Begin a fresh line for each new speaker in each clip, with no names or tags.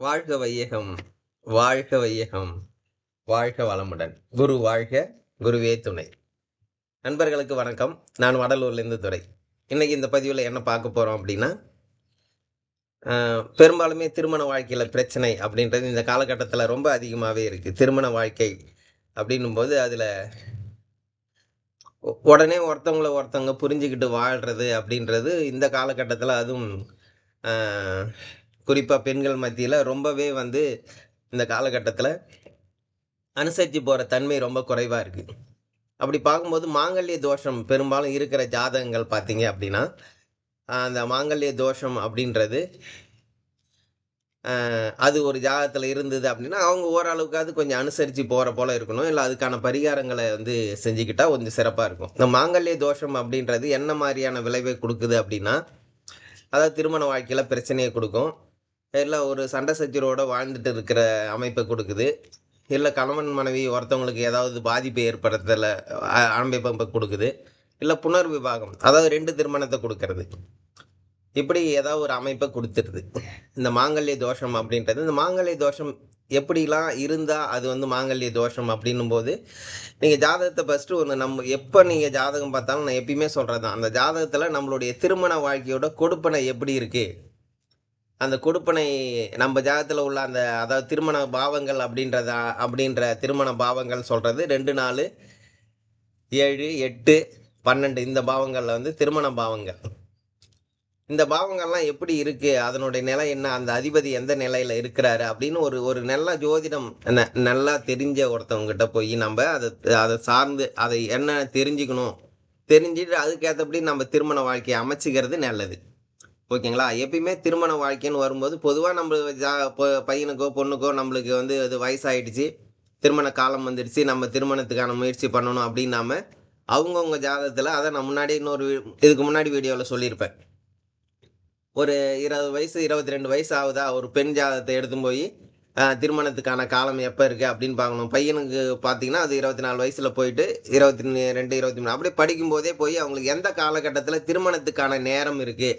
வாழ்க வையகம் வாழ்க வையகம் வாழ்க வளமுடன். குரு வாழ்க குருவே துணை. நண்பர்களுக்கு வணக்கம். நான் வடலூர்லேருந்து துறை இன்றைக்கி இந்த பதிவில் என்ன பார்க்க போகிறோம் அப்படின்னா பெரும்பாலுமே திருமண வாழ்க்கையில் பிரச்சனை அப்படின்றது இந்த காலகட்டத்தில் ரொம்ப அதிகமாகவே இருக்குது திருமண வாழ்க்கை அப்படின்னும் போது அதில் உடனே ஒருத்தவங்கள ஒருத்தவங்க புரிஞ்சுக்கிட்டு வாழ்கிறது அப்படின்றது இந்த காலகட்டத்தில் அதுவும் குறிப்பாக பெண்கள் மத்தியில் ரொம்பவே வந்து இந்த காலகட்டத்தில் அனுசரித்து போகிற தன்மை ரொம்ப குறைவாக இருக்குது அப்படி பார்க்கும்போது மாங்கல்ய தோஷம் பெரும்பாலும் இருக்கிற ஜாதகங்கள் பார்த்தீங்க அப்படின்னா அந்த மாங்கல்ய தோஷம் அப்படின்றது அது ஒரு ஜாதகத்தில் இருந்தது அப்படின்னா அவங்க ஓரளவுக்காவது கொஞ்சம் அனுசரித்து போகிற போல் இருக்கணும். இல்லை அதுக்கான பரிகாரங்களை வந்து செஞ்சுக்கிட்டால் கொஞ்சம் சிறப்பாக இருக்கும். இந்த மாங்கல்ய தோஷம் அப்படின்றது என்ன மாதிரியான விளைவை கொடுக்குது அப்படின்னா அதாவது திருமண வாழ்க்கையில் பிரச்சனையை கொடுக்கும். இல்லை ஒரு சண்டை சச்சரவோட வாழ்ந்துட்டு இருக்கிற அமைப்பை கொடுக்குது. இல்லை கணவன் மனைவி ஒருத்தவங்களுக்கு ஏதாவது பாதிப்பை ஏற்படுத்தலை அமைப்பை கொடுக்குது. இல்லை புனர் விவாகம் அதாவது ரெண்டு திருமணத்தை கொடுக்கறது. இப்படி ஏதாவது ஒரு அமைப்பை கொடுத்துருது. இந்த மாங்கல்ய தோஷம் அப்படின்றது இந்த மாங்கல்ய தோஷம் எப்படிலாம் இருந்தால் அது வந்து மாங்கல்ய தோஷம் அப்படின்னும் போது நீங்கள் ஜாதகத்தை ஃபஸ்ட்டு ஒன்று நம்ம எப்போ நீங்கள் ஜாதகம் பார்த்தாலும் நான் எப்பயுமே சொல்கிறது தான் அந்த ஜாதகத்தில் நம்மளுடைய திருமண வாழ்க்கையோட கொடுப்பனை எப்படி இருக்குது அந்த கொடுப்பனை நம்ம ஜாதத்தில் உள்ள அந்த அதாவது திருமண பாவங்கள் அப்படின்றதா அப்படின்ற திருமண பாவங்கள் சொல்கிறது ரெண்டு நாலு ஏழு எட்டு பன்னெண்டு இந்த பாவங்களில் வந்து திருமண பாவங்கள். இந்த பாவங்கள்லாம் எப்படி இருக்குது அதனுடைய நிலை என்ன? அந்த அதிபதி எந்த நிலையில் இருக்கிறாரு? அப்படின்னு ஒரு ஒரு நல்ல ஜோதிடம் ந- நல்லா தெரிஞ்ச ஒருத்தவங்ககிட்ட போய் நம்ம அதை அதை சார்ந்து அதை என்ன தெரிஞ்சுக்கணும்? தெரிஞ்சுட்டு அதுக்கேற்றபடி நம்ம திருமண வாழ்க்கையை அமைச்சிக்கிறது நல்லது. ஓகேங்களா? எப்பயுமே திருமண வாழ்க்கைன்னு வரும்போது பொதுவாக நம்ம ஜா பொ- பையனுக்கோ பொண்ணுக்கோ நம்மளுக்கு வந்து அது வயசாகிடுச்சு திருமண காலம் வந்துடுச்சு. நம்ம திருமணத்துக்கான முயற்சி பண்ணணும் அப்படின்னாம அவங்கவுங்க ஜாதகத்தில் அதை நான் முன்னாடி இன்னொரு இதுக்கு முன்னாடி வீடியோவில் சொல்லியிருப்பேன். ஒரு இருபது வயசு இருபத்தி ரெண்டு வயசு ஆகுதா? ஒரு பெண் ஜாதகத்தை எடுத்து போய் திருமணத்துக்கான காலம் எப்போ இருக்குது அப்படின்னு பார்க்கணும். பையனுக்கு பார்த்தீங்கன்னா அது இருபத்தி நாலு வயசில் போயிட்டு இருபத்தி ரெண்டு இருபத்தி மூணு அப்படியே படிக்கும்போதே போய் அவங்களுக்கு எந்த காலகட்டத்தில் திருமணத்துக்கான நேரம் இருக்குது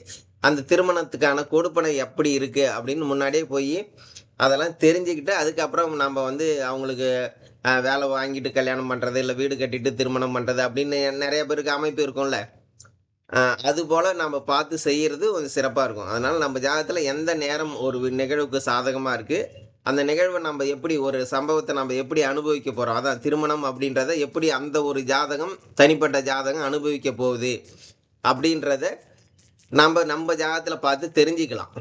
அந்த திருமணத்துக்கான கொடுப்பனை எப்படி இருக்குது அப்படின்னு முன்னாடியே போய் அதெல்லாம் தெரிஞ்சுக்கிட்டு அதுக்கப்புறம் நம்ம வந்து அவங்களுக்கு வேலை வாங்கிட்டு கல்யாணம் பண்ணுறது இல்லை வீடு கட்டிட்டு திருமணம் பண்ணுறது அப்படின்னு நிறைய பேருக்கு அமைப்பு இருக்கும்ல. அது போல் நம்ம பார்த்து செய்கிறது கொஞ்சம் சிறப்பாக இருக்கும். அதனால் நம்ம ஜாதகத்தில் எந்த நேரம் ஒரு நிகழ்வுக்கு சாதகமாக இருக்குது அந்த நிகழ்வை நம்ம எப்படி ஒரு சம்பவத்தை நம்ம எப்படி அனுபவிக்க போகிறோம் அதான் திருமணம் அப்படின்றத எப்படி அந்த ஒரு ஜாதகம் தனிப்பட்ட ஜாதகம் அனுபவிக்க போகுது அப்படின்றத நம்ம நம்ம ஜாதகத்தில் பார்த்து தெரிஞ்சுக்கலாம்.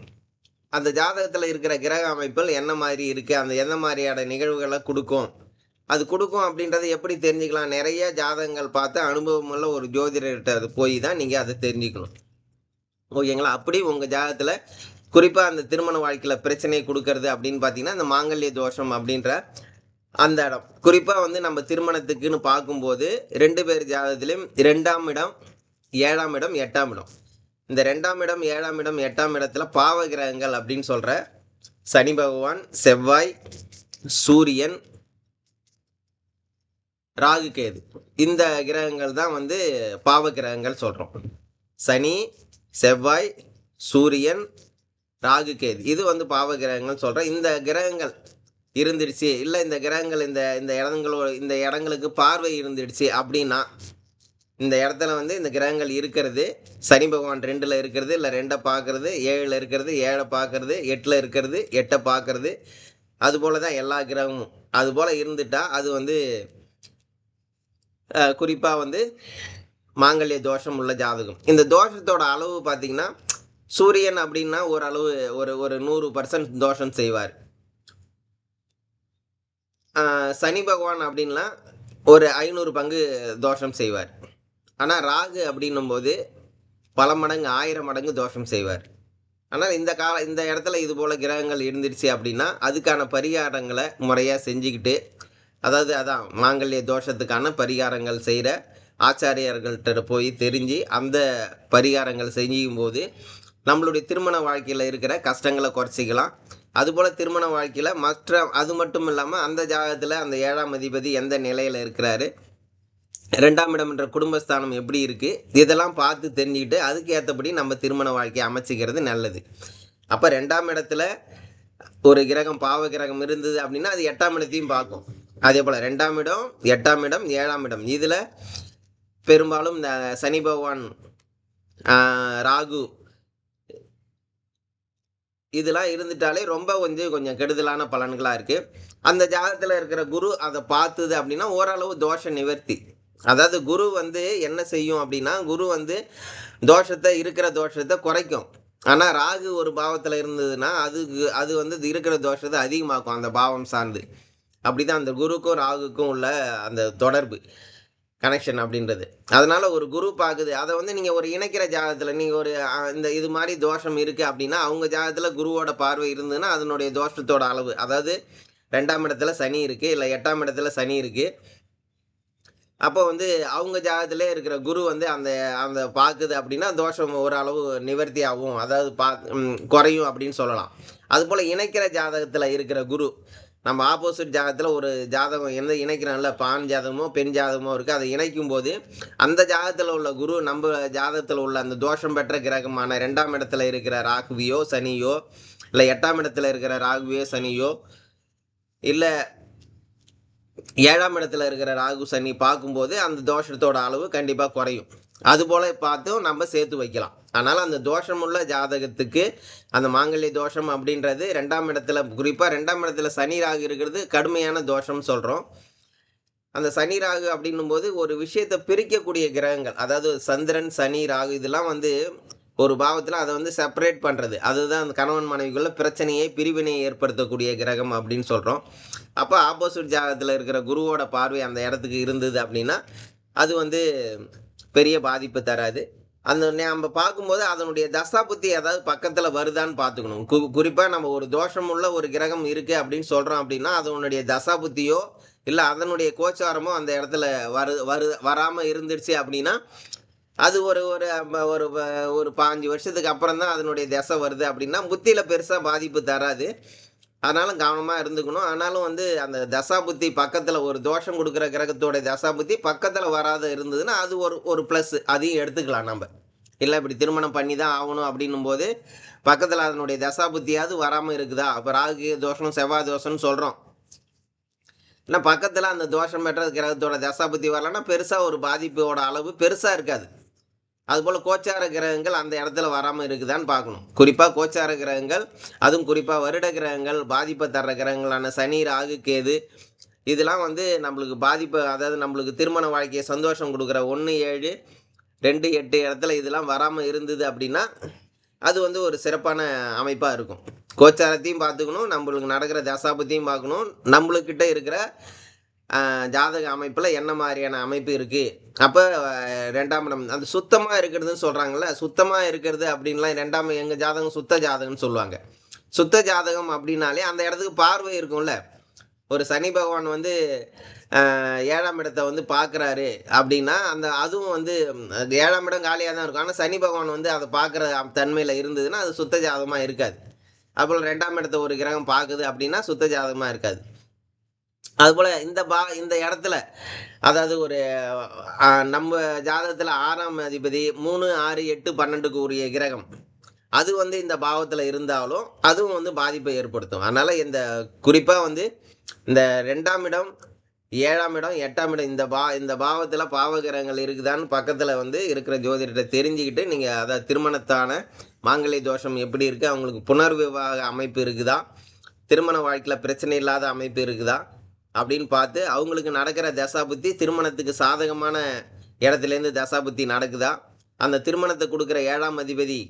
அந்த ஜாதகத்தில் இருக்கிற கிரக அமைப்புகள் என்ன மாதிரி இருக்குது அந்த எந்த மாதிரியான நிகழ்வுகளை கொடுக்கும் அது கொடுக்கும் அப்படின்றத எப்படி தெரிஞ்சுக்கலாம்? நிறைய ஜாதகங்கள் பார்த்து அனுபவமுள்ள ஒரு ஜோதிடர்கிட்ட அது போய் தான் நீங்கள் அதை தெரிஞ்சுக்கணும். ஓகேங்களா அப்படி உங்கள் ஜாதகத்தில் குறிப்பாக அந்த திருமண வாழ்க்கையில் பிரச்சனையை கொடுக்கறது அப்படின்னு பார்த்தீங்கன்னா அந்த மாங்கல்ய தோஷம் அப்படின்ற அந்த இடம். குறிப்பாக வந்து நம்ம திருமணத்துக்குன்னு பார்க்கும்போது ரெண்டு பேர் ஜாதகத்திலையும் ரெண்டாம் இடம் ஏழாம் இடம் எட்டாம் இடம். இந்த ரெண்டாம் இடம் ஏழாம் இடம் எட்டாம் இடத்துல பாவ கிரகங்கள் அப்படின்னு சொல்கிற சனி பகவான் செவ்வாய் சூரியன் ராகு கேது. இந்த கிரகங்கள் தான் வந்து பாவ கிரகங்கள் சொல்கிறோம் சனி செவ்வாய் சூரியன் ராகு கேது. இது வந்து பாவ கிரகங்கள் சொல்கிறோம் இந்த கிரகங்கள் இருந்துடுச்சு. இல்லை இந்த கிரகங்கள் இந்த இந்த இடங்களோ இந்த இடங்களுக்கு பார்வை இருந்துடுச்சு அப்படின்னா இந்த இடத்துல வந்து இந்த கிரகங்கள் இருக்கிறது. சனி பகவான் ரெண்டில் இருக்கிறது இல்லை ரெண்டை பார்க்கறது ஏழில் இருக்கிறது ஏழை பார்க்கறது எட்டில் இருக்கிறது எட்டை பார்க்கறது. அதுபோல் தான் எல்லா கிரகமும். அதுபோல் இருந்துட்டால் அது வந்து குறிப்பாக வந்து மாங்கல்ய தோஷம் உள்ள ஜாதகம். இந்த தோஷத்தோட அளவு பார்த்தீங்கன்னா சூரியன் அப்படின்னா ஓரளவு ஒரு ஒரு நூறு பர்சன்ட் தோஷம் செய்வார். சனி பகவான் அப்படின்னா ஒரு ஐநூறு பங்கு தோஷம் செய்வார். ஆனால் ராகு அப்படின்னும் போது பல மடங்கு ஆயிரம் மடங்கு தோஷம் செய்வார். ஆனால் இந்த கால இந்த இடத்துல இது போல் கிரகங்கள் இருந்துடுச்சு அப்படின்னா அதுக்கான பரிகாரங்களை முறையாக செஞ்சுக்கிட்டு அதாவது அதான் மாங்கல்ய தோஷத்துக்கான பரிகாரங்கள் செய்கிற ஆச்சாரியர்கள்ட்ட போய் தெரிஞ்சு அந்த பரிகாரங்கள் செய்யும் போது நம்மளுடைய திருமண வாழ்க்கையில் இருக்கிற கஷ்டங்களை குறைச்சிக்கலாம். அதுபோல் திருமண வாழ்க்கையில் மற்ற அது மட்டும் இல்லாமல் அந்த ஜாகத்தில் அந்த ஏழாம் அதிபதி எந்த நிலையில் இருக்கிறாரு ரெண்டாம் இடம் என்ற குடும்பஸ்தானம் எப்படி இருக்குது இதெல்லாம் பார்த்து தெரிஞ்சுக்கிட்டு அதுக்கு ஏற்றபடி நம்ம திருமண வாழ்க்கையை அமைச்சிக்கிறது நல்லது. அப்போ ரெண்டாம் இடத்துல ஒரு கிரகம் பாவ கிரகம் இருந்தது அப்படின்னா அது எட்டாம் இடத்தையும் பார்க்கும். அதே போல் ரெண்டாம் இடம் எட்டாம் இடம் ஏழாம் இடம். இதில் பெரும்பாலும் இந்த சனி பகவான் ராகு இதெல்லாம் இருந்துட்டாலே ரொம்ப கொஞ்சம் கொஞ்சம் கெடுதலான பலன்களாக இருக்குது அந்த ஜாதகத்தில் இருக்கிற குரு அதை பார்த்துது அப்படின்னா ஓரளவு தோஷ நிவர்த்தி. அதாவது குரு வந்து என்ன செய்யும் அப்படின்னா குரு வந்து தோஷத்தை இருக்கிற தோஷத்தை குறைக்கும். ஆனால் ராகு ஒரு பாவத்தில் இருந்ததுன்னா அதுக்கு அது வந்து இருக்கிற தோஷத்தை அதிகமாக்கும் அந்த பாவம் சார்ந்து. அப்படிதான் அந்த குருக்கும் ராகுக்கும் உள்ள அந்த தொடர்பு கனெக்ஷன் அப்படின்றது. அதனால் ஒரு குரு பார்க்குது அதை வந்து நீங்கள் ஒரு இணைக்கிற ஜாதகத்தில் நீங்கள் ஒரு இந்த இது மாதிரி தோஷம் இருக்குது அப்படின்னா அவங்க ஜாதகத்தில் குருவோட பார்வை இருந்ததுன்னா அதனுடைய தோஷத்தோட அளவு. அதாவது ரெண்டாம் இடத்துல சனி இருக்குது இல்லை எட்டாம் இடத்துல சனி இருக்குது அப்போ வந்து அவங்க ஜாதகத்திலே இருக்கிற குரு வந்து அந்த அந்த பார்க்குது அப்படின்னா தோஷம் ஓரளவு நிவர்த்தி ஆகும் அதாவது பா குறையும் அப்படின்னு சொல்லலாம். அதுபோல் இணைக்கிற ஜாதகத்தில் இருக்கிற குரு நம்ம ஆப்போசிட் ஜாதகத்தில் ஒரு ஜாதகம் எந்த இணைக்கிறோம்ல பான் ஜாதகமோ பெண் ஜாதகமோ இருக்குது அதை இணைக்கும் போது அந்த ஜாதகத்தில் உள்ள குரு நம்ம ஜாதகத்தில் உள்ள அந்த தோஷம் பெற்ற கிரகமான ரெண்டாம் இடத்துல இருக்கிற ராகுவியோ சனியோ இல்லை எட்டாம் இடத்துல இருக்கிற ராகுவியோ சனியோ இல்லை ஏழாம் இடத்துல இருக்கிற ராகு சனி பார்க்கும்போது அந்த தோஷத்தோட அளவு கண்டிப்பாக குறையும். அதுபோல் பார்த்தும் நம்ம சேர்த்து வைக்கலாம். அதனால் அந்த தோஷமுள்ள ஜாதகத்துக்கு அந்த மாங்கல்ய தோஷம் அப்படின்றது ரெண்டாம் இடத்துல குறிப்பாக ரெண்டாம் இடத்துல சனி ராகு இருக்கிறது கடுமையான தோஷம்னு சொல்கிறோம் அந்த சனி ராகு அப்படின்னும் போது ஒரு விஷயத்தை பிரிக்கக்கூடிய கிரகங்கள் அதாவது சந்திரன் சனி ராகு இதெல்லாம் வந்து ஒரு பாவத்தில் அதை வந்து செப்பரேட் பண்ணுறது அதுதான் அந்த கணவன் மனைவிக்குள்ள பிரச்சனையை பிரிவினையை ஏற்படுத்தக்கூடிய கிரகம் அப்படின்னு சொல்கிறோம் அப்போ ஆப்போசிட் ஜாதகத்தில் இருக்கிற குருவோட பார்வை அந்த இடத்துக்கு இருந்தது அப்படின்னா அது வந்து பெரிய பாதிப்பு தராது. அந்த நம்ம பார்க்கும்போது அதனுடைய தசாபுத்தி ஏதாவது பக்கத்தில் வருதான்னு பார்த்துக்கணும். கு குறிப்பாக நம்ம ஒரு தோஷம் உள்ள ஒரு கிரகம் இருக்குது அப்படின்னு சொல்கிறோம் அப்படின்னா அதனுடைய தசாபுத்தியோ இல்லை அதனுடைய கோச்சாரமோ அந்த இடத்துல வரு வரு வராமல் இருந்துடுச்சு அப்படின்னா அது ஒரு ஒரு ஒரு ஒரு பாஞ்சு வருஷத்துக்கு அப்புறம் தான் அதனுடைய தசை வருது அப்படின்னா புத்தியில் பெருசாக பாதிப்பு தராது. அதனால கவனமாக இருந்துக்கணும். ஆனாலும் வந்து அந்த தசா புத்தி பக்கத்தில் ஒரு தோஷம் கொடுக்குற கிரகத்தோட தசா புத்தி பக்கத்தில் வராத இருந்ததுன்னா அது ஒரு ஒரு ப்ளஸ் அதையும் எடுத்துக்கலாம் நம்ம. இல்லை இப்படி திருமணம் பண்ணி தான் ஆகணும் அப்படின்னும் போது பக்கத்தில் அதனுடைய தசா புத்தியாவது வராமல் இருக்குதா? அப்போ ராகு தோஷம் செவ்வாய் தோஷம்னு சொல்கிறோம் ஏன்னா பக்கத்தில் அந்த தோஷம் பெற்ற கிரகத்தோட தசா புத்தி வரலன்னா பெருசாக ஒரு பாதிப்போட அளவு பெருசாக இருக்காது. அதுபோல் கோச்சார கிரகங்கள் அந்த இடத்துல வராமல் இருக்குதான்னு பார்க்கணும். குறிப்பாக கோச்சார கிரகங்கள் அதுவும் குறிப்பாக வருட கிரகங்கள் பாதிப்பை தர்ற கிரகங்களான சனி ராகு கேது இதெல்லாம் வந்து நம்மளுக்கு பாதிப்பு அதாவது நம்மளுக்கு திருமண வாழ்க்கையை சந்தோஷம் கொடுக்குற ஒன்று ஏழு ரெண்டு எட்டு இடத்துல இதெல்லாம் வராமல் இருந்தது அப்படின்னா அது வந்து ஒரு சிறப்பான அமைப்பாக இருக்கும். கோச்சாரத்தையும் பார்த்துக்கணும் நம்மளுக்கு நடக்கிற தசாபத்தையும் பார்க்கணும் நம்மளுக்கிட்ட இருக்கிற ஜாதக அமைப்பில் என்ன மாதிரியான அமைப்பு இருக்குது அப்போ ரெண்டாம் இடம் அந்த சுத்தமாக இருக்கிறதுன்னு சொல்கிறாங்கல்ல சுத்தமாக இருக்கிறது அப்படின்லாம் ரெண்டாம் எங்கள் ஜாதகம் சுத்த ஜாதகம்னு சொல்லுவாங்க. சுத்த ஜாதகம் அப்படின்னாலே அந்த இடத்துக்கு பார்வை இருக்கும்ல. ஒரு சனி பகவான் வந்து ஏழாம் இடத்தை வந்து பார்க்குறாரு அப்படின்னா அந்த அதுவும் வந்து அது ஏழாம் இடம் காலியாக தான் இருக்கும். ஆனால் சனி பகவான் வந்து அதை பார்க்குற தன்மையில் இருந்ததுன்னா அது சுத்த ஜாதகமாக இருக்காது. அப்புறம் ரெண்டாம் இடத்த ஒரு கிரகம் பார்க்குது அப்படின்னா சுத்த ஜாதகமாக இருக்காது. அதுபோல் இந்த பா இந்த இடத்துல அதாவது ஒரு நம்ம ஜாதகத்தில் ஆறாம் அதிபதி மூணு ஆறு எட்டு பன்னெண்டுக்கு உரிய கிரகம். அது வந்து இந்த பாவத்தில் இருந்தாலும் அதுவும் வந்து பாதிப்பை ஏற்படுத்தும். அதனால் இந்த குறிப்பாக வந்து இந்த ரெண்டாம் இடம் ஏழாம் இடம் எட்டாம் இடம் இந்த பா இந்த பாவத்தில் பாவகிரகங்கள் இருக்குதான்னு பக்கத்தில் வந்து இருக்கிற ஜோதிடத்தை தெரிஞ்சுக்கிட்டு நீங்கள் அதை திருமணத்தான மாங்கல்ய தோஷம் எப்படி இருக்குது அவங்களுக்கு புனர்விவாக அமைப்பு இருக்குதா? திருமண வாழ்க்கையில் பிரச்சனை இல்லாத அமைப்பு இருக்குதா? அப்படின்னு பார்த்து அவங்களுக்கு நடக்கிற தசாபுத்தி திருமணத்துக்கு சாதகமான இடத்துலேருந்து தசாபுத்தி நடக்குதா? அந்த திருமணத்தை கொடுக்குற ஏழாம் அதிபதி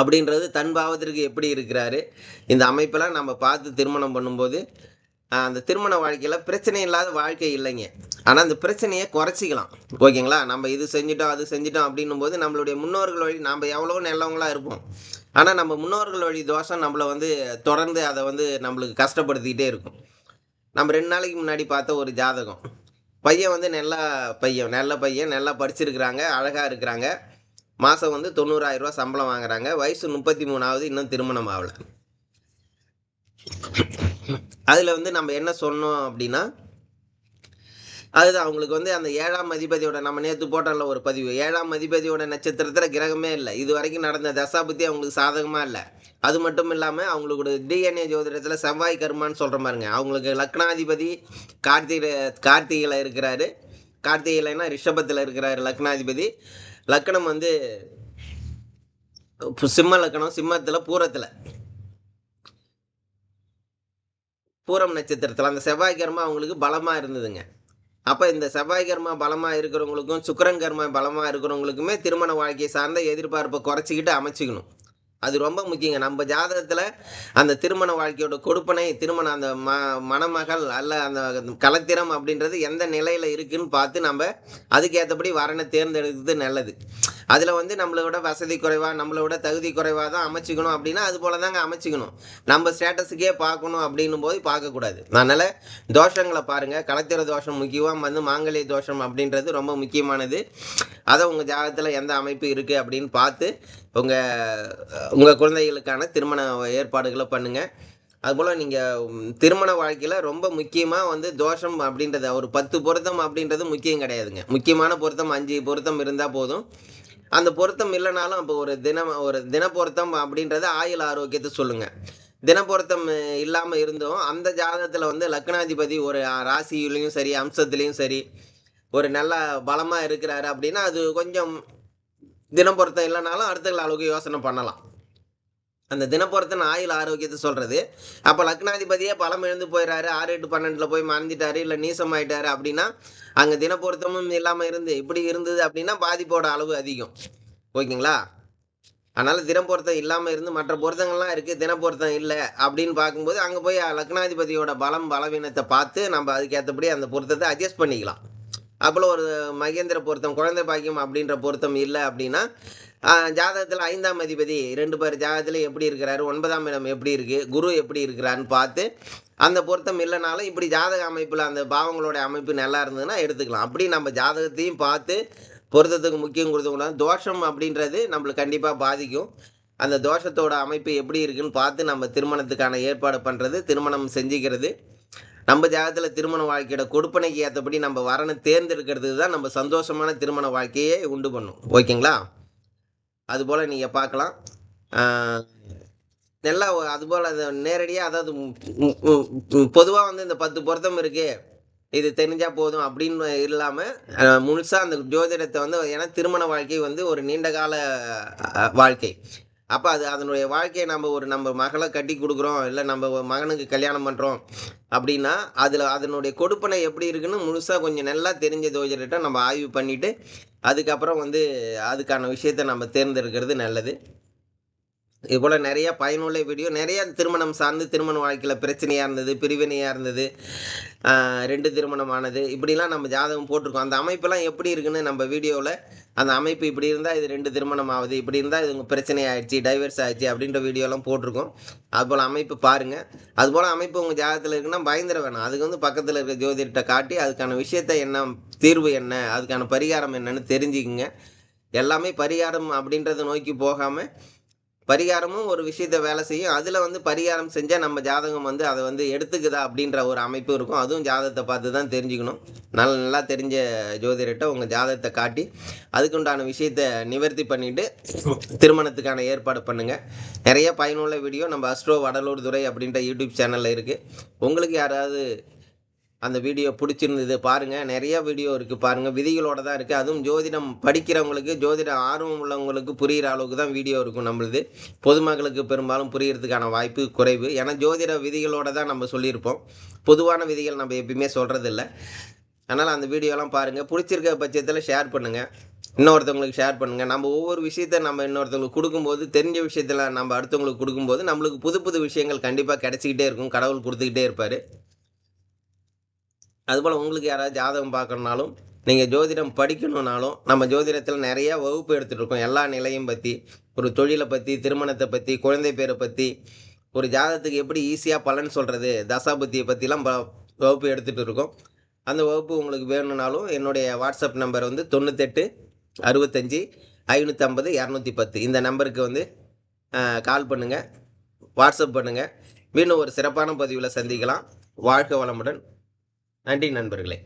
அப்படின்றது தன் பாவத்திற்கு எப்படி இருக்கிறாரு? இந்த அமைப்பெல்லாம் நம்ம பார்த்து திருமணம் பண்ணும்போது அந்த திருமண வாழ்க்கையில் பிரச்சனை இல்லாத வாழ்க்கை இல்லைங்க. ஆனால் அந்த பிரச்சனையை குறைச்சிக்கலாம். ஓகேங்களா? நம்ம இது செஞ்சிட்டோம் அது செஞ்சிட்டோம் அப்படின்னும் போது நம்மளுடைய முன்னோர்கள் வழி நம்ம எவ்வளோ நல்லவங்களாக இருப்போம். ஆனால் நம்ம முன்னோர்கள் வழி தோஷம் நம்மளை வந்து தொடர்ந்து அதை வந்து நம்மளுக்கு கஷ்டப்படுத்திக்கிட்டே இருக்கும். நம்ம ரெண்டு நாளைக்கு முன்னாடி பார்த்த ஒரு ஜாதகம். பையன் வந்து நல்ல பையன் நல்ல பையன் நல்லா படிச்சிருக்கிறாங்க அழகாக இருக்கிறாங்க. மாதம் வந்து தொண்ணூறாயிரம் சம்பளம் வாங்குறாங்க. வயசு முப்பத்தி மூணாவது இன்னும் திருமணம் ஆகலை. அதில் வந்து நம்ம என்ன சொன்னோம் அப்படின்னா அதுதான் அவங்களுக்கு வந்து அந்த ஏழாம் அதிபதியோட நம்ம நேற்று போட்டோம்ல ஒரு பதிவு. ஏழாம் அதிபதியோட நட்சத்திரத்தில் கிரகமே இல்லை. இது வரைக்கும் நடந்த தசாபுத்தி அவங்களுக்கு சாதகமாக இல்லை. அது மட்டும் இல்லாமல் அவங்களுக்கு டிஎன்ஏ ஜோதிடத்தில் செவ்வாய் கர்மான்னு சொல்கிற மாதிரிங்க அவங்களுக்கு லக்னாதிபதி கார்த்திகை கார்த்திகையில் இருக்கிறாரு. கார்த்திகைலன்னா ரிஷபத்தில் இருக்கிறாரு லக்னாதிபதி. லக்னம் வந்து சிம்ம லக்கணம் சிம்மத்தில் பூரத்தில். பூரம் நட்சத்திரத்தில். அந்த செவ்வாய் கர்மா அவங்களுக்கு பலமாக இருந்ததுங்க. அப்போ இந்த செவ்வாய் கர்மா பலமாக இருக்கிறவங்களுக்கும் சுக்கரன் கர்மா பலமாக இருக்கிறவங்களுக்குமே திருமண வாழ்க்கையை சார்ந்த எதிர்பார்ப்பை குறைச்சிக்கிட்டு அமைச்சிக்கணும். அது ரொம்ப முக்கியங்க. நம்ம ஜாதகத்தில் அந்த திருமண வாழ்க்கையோட கொடுப்பனை திருமணம் அந்த ம மணமகள் அல்ல அந்த கலத்திரம் அப்படின்றது எந்த நிலையில் இருக்குன்னு பார்த்து நம்ம அதுக்கேற்றபடி வரனை தேர்ந்தெடுக்கிறது நல்லது. அதில் வந்து நம்மளோட வசதி குறைவாக நம்மளோட தகுதி குறைவாக தான் அமைச்சிக்கணும் அப்படின்னா அது போல தாங்க அமைச்சிக்கணும். நம்ம ஸ்டேட்டஸுக்கே பார்க்கணும் அப்படின்னும் போது பார்க்கக்கூடாது. அதனால் தோஷங்களை பாருங்கள் கலத்திர தோஷம் முக்கியமாக வந்து மாங்கல்ய தோஷம் அப்படின்றது ரொம்ப முக்கியமானது. அதை உங்கள் ஜாதகத்தில் எந்த அமைப்பு இருக்குது அப்படின்னு பார்த்து உங்கள் உங்கள் குழந்தைகளுக்கான திருமண ஏற்பாடுகளை பண்ணுங்கள் அதுபோல் நீங்கள் திருமண வாழ்க்கையில் ரொம்ப முக்கியமாக வந்து தோஷம் அப்படின்றது ஒரு பத்து பொருத்தம் அப்படின்றது முக்கியம் கிடையாதுங்க. முக்கியமான பொருத்தம் அஞ்சு பொருத்தம் இருந்தால் போதும். அந்த பொருத்தம் இல்லைனாலும் அப்போ ஒரு தினம் ஒரு தின பொருத்தம் அப்படின்றது ஆயுள் ஆரோக்கியத்தை சொல்லுங்கள் தினப்பொருத்தம் இல்லாமல் இருந்தும் அந்த ஜாதகத்தில் வந்து லக்னாதிபதி ஒரு ராசியிலையும் சரி அம்சத்துலேயும் சரி ஒரு நல்ல பலமாக இருக்கிறாரு அப்படின்னா அது கொஞ்சம் தினப்பொருத்தம் இல்லைனாலும் அடுத்த அளவுக்கு யோசனை பண்ணலாம். அந்த தினப்புறத்தின் ஆயுள் ஆரோக்கியத்தை சொல்கிறது அப்போ லக்னாதிபதியே பலம் எழுந்து போயிடுறாரு ஆறு எட்டு பன்னெண்டில் போய் மறைஞ்சிட்டாரு இல்லை நீசம் ஆயிட்டாரு அப்படின்னா அங்கே தினப்பொருத்தமும் இல்லாமல் இருந்து இப்படி இருந்தது அப்படின்னா பாதிப்போட அளவு அதிகம். ஓகேங்களா? அதனால் தினப்பொருத்தம் இல்லாமல் இருந்து மற்ற பொருத்தங்கள்லாம் இருக்குது தினப்பொருத்தம் இல்லை அப்படின்னு பார்க்கும்போது அங்கே போய் லக்னாதிபதியோட பலம் பலவீனத்தை பார்த்து நம்ம அதுக்கேற்றபடி அந்த பொருத்தத்தை அட்ஜஸ்ட் பண்ணிக்கலாம். அப்போல ஒரு மகேந்திர பொருத்தம் குழந்தை பாக்கியம் அப்படின்ற பொருத்தம் இல்லை அப்படின்னா ஜாதகத்தில் ஐந்தாம் அதிபதி ரெண்டு பேர் ஜாதகத்தில் எப்படி இருக்கிறாரு ஒன்பதாம் இடம் எப்படி இருக்குது குரு எப்படி இருக்கிறான்னு பார்த்து அந்த பொருத்தம் இல்லைனாலும் இப்படி ஜாதக அமைப்பில் அந்த பாவங்களோட அமைப்பு நல்லா இருந்ததுன்னா எடுத்துக்கலாம். அப்படி நம்ம ஜாதகத்தையும் பார்த்து பொருத்தத்துக்கு முக்கியம் கொடுத்தோம்னா தோஷம் அப்படின்றது நம்மளுக்கு கண்டிப்பாக பாதிக்கும். அந்த தோஷத்தோட அமைப்பு எப்படி இருக்குன்னு பார்த்து நம்ம திருமணத்துக்கான ஏற்பாடு பண்ணுறது திருமணம் செஞ்சுக்கிறது. நம்ம ஜாதகத்தில் திருமண வாழ்க்கையோட கொடுப்பனைக்கு ஏற்றபடி நம்ம வரனை தேர்ந்தெடுக்கிறது தான் நம்ம சந்தோஷமான திருமண வாழ்க்கையே உண்டு பண்ணும். ஓகேங்களா? அதுபோல் நீங்கள் பார்க்கலாம் நல்லா அதுபோல் அது நேரடியாக அதாவது பொதுவாக வந்து இந்த பத்து பொருத்தம் இருக்குது இது தெரிஞ்சால் போதும் அப்படின்னு இல்லாமல் முழுசாக அந்த ஜோதிடத்தை வந்து ஏன்னா திருமண வாழ்க்கை வந்து ஒரு நீண்ட கால வாழ்க்கை. அப்போ அது அதனுடைய வாழ்க்கையை நம்ம ஒரு நம்ம மகளை கட்டி கொடுக்குறோம் இல்லை நம்ம மகனுக்கு கல்யாணம் பண்ணுறோம் அப்படின்னா அதில் அதனுடைய கொடுப்பனை எப்படி இருக்குன்னு முழுசாக கொஞ்சம் நல்லா தெரிஞ்ச ஜோதிடத்தை நம்ம ஆய்வு பண்ணிவிட்டு அதுக்கப்புறம் வந்து அதுக்கான விஷயத்தை நம்ம தேர்ந்தெடுக்கிறது நல்லது. இதுபோல் நிறைய பயனுள்ள வீடியோ நிறைய திருமணம் சார்ந்து திருமண வாழ்க்கையில் பிரச்சனையாக இருந்தது பிரிவினையாக இருந்தது ரெண்டு திருமணம் ஆனது இப்படிலாம் நம்ம ஜாதகம் போட்டிருக்கோம். அந்த அமைப்பெல்லாம் எப்படி இருக்குன்னு நம்ம வீடியோவில் அந்த அமைப்பு இப்படி இருந்தால் இது ரெண்டு திருமணம் ஆகுது இப்படி இருந்தால் இது உங்கள் பிரச்சனை ஆயிடுச்சு டைவர்ஸ் ஆயிடுச்சு அப்படின்ற வீடியோலாம் போட்டிருக்கோம். அதுபோல் அமைப்பு பாருங்கள் அதுபோல் அமைப்பு உங்கள் ஜாதகத்தில் இருக்குன்னா பயந்துட வேணாம். அதுக்கு வந்து பக்கத்தில் இருக்க ஜோதிடத்தை காட்டி அதுக்கான விஷயத்தை என்ன தீர்வு என்ன அதுக்கான பரிகாரம் என்னன்னு தெரிஞ்சுக்குங்க. எல்லாமே பரிகாரம் அப்படின்றத நோக்கி போகாமல் பரிகாரமும் ஒரு விஷயத்த வேலை செய்யும். அதில் வந்து பரிகாரம் செஞ்சால் நம்ம ஜாதகம் வந்து அதை வந்து எடுத்துக்குதா அப்படின்ற ஒரு அமைப்பு இருக்கும். அதுவும் ஜாதகத்தை பார்த்து தான் தெரிஞ்சுக்கணும். நல்ல நல்லா தெரிஞ்ச ஜோதிடர்கிட்ட உங்கள் ஜாதகத்தை காட்டி அதுக்குண்டான விஷயத்த நிவர்த்தி பண்ணிவிட்டு திருமணத்துக்கான ஏற்பாடு பண்ணுங்கள் நிறைய பயனுள்ள வீடியோ. நம்ம அஸ்ட்ரோ வடலூர் துறை அப்படின்ற யூடியூப் சேனலில் இருக்குது உங்களுக்கு யாராவது அந்த வீடியோ பிடிச்சிருந்தது பாருங்கள் நிறைய வீடியோ இருக்குது பாருங்கள் விதிகளோடு தான் இருக்குது அதுவும் ஜோதிடம் படிக்கிறவங்களுக்கு ஜோதிடம் ஆர்வம் உள்ளவங்களுக்கு புரிகிற அளவுக்கு தான் வீடியோ இருக்கும் நம்மளுது. பொதுமக்களுக்கு பெரும்பாலும் புரியறதுக்கான வாய்ப்பு குறைவு. ஏன்னா ஜோதிட விதிகளோடு தான் நம்ம சொல்லியிருப்போம். பொதுவான விதிகள் நம்ம எப்பயுமே சொல்கிறதில்ல அதனால் அந்த வீடியோலாம் பாருங்கள் பிடிச்சிருக்க பட்சத்தில் ஷேர் பண்ணுங்கள் இன்னொருத்தவங்களுக்கு ஷேர் பண்ணுங்கள் நம்ம ஒவ்வொரு விஷயத்த நம்ம இன்னொருத்தவங்களுக்கு கொடுக்கும்போது தெரிஞ்ச விஷயத்தில் நம்ம அடுத்தவங்களுக்கு கொடுக்கும்போது நம்மளுக்கு புது புது விஷயங்கள் கண்டிப்பாக கிடச்சிக்கிட்டே இருக்கும். கடவுள் கொடுத்துக்கிட்டே இருப்பார். அதுபோல் உங்களுக்கு யாராவது ஜாதகம் பார்க்கணுனாலும் நீங்கள் ஜோதிடம் படிக்கணுன்னாலும் நம்ம ஜோதிடத்தில் நிறையா வகுப்பு எடுத்துகிட்டு இருக்கோம். எல்லா நிலையும் பற்றி ஒரு தொழிலை பற்றி திருமணத்தை பற்றி குழந்தை பேரை பற்றி ஒரு ஜாதகத்துக்கு எப்படி ஈஸியாக பலன் சொல்கிறது தசாபுத்தியை பற்றிலாம் ப வகுப்பு எடுத்துகிட்டு இருக்கோம். அந்த வகுப்பு உங்களுக்கு வேணும்னாலும் என்னுடைய வாட்ஸ்அப் நம்பர் வந்து தொண்ணூத்தெட்டு அறுபத்தஞ்சி ஐநூற்றம்பது இரநூத்தி பத்து இந்த நம்பருக்கு வந்து கால் பண்ணுங்கள் வாட்ஸ்அப் பண்ணுங்கள் மீண்டும் ஒரு சிறப்பான பதிவில் சந்திக்கலாம். வாழ்க வளமுடன். நன்றி நண்பர்களே.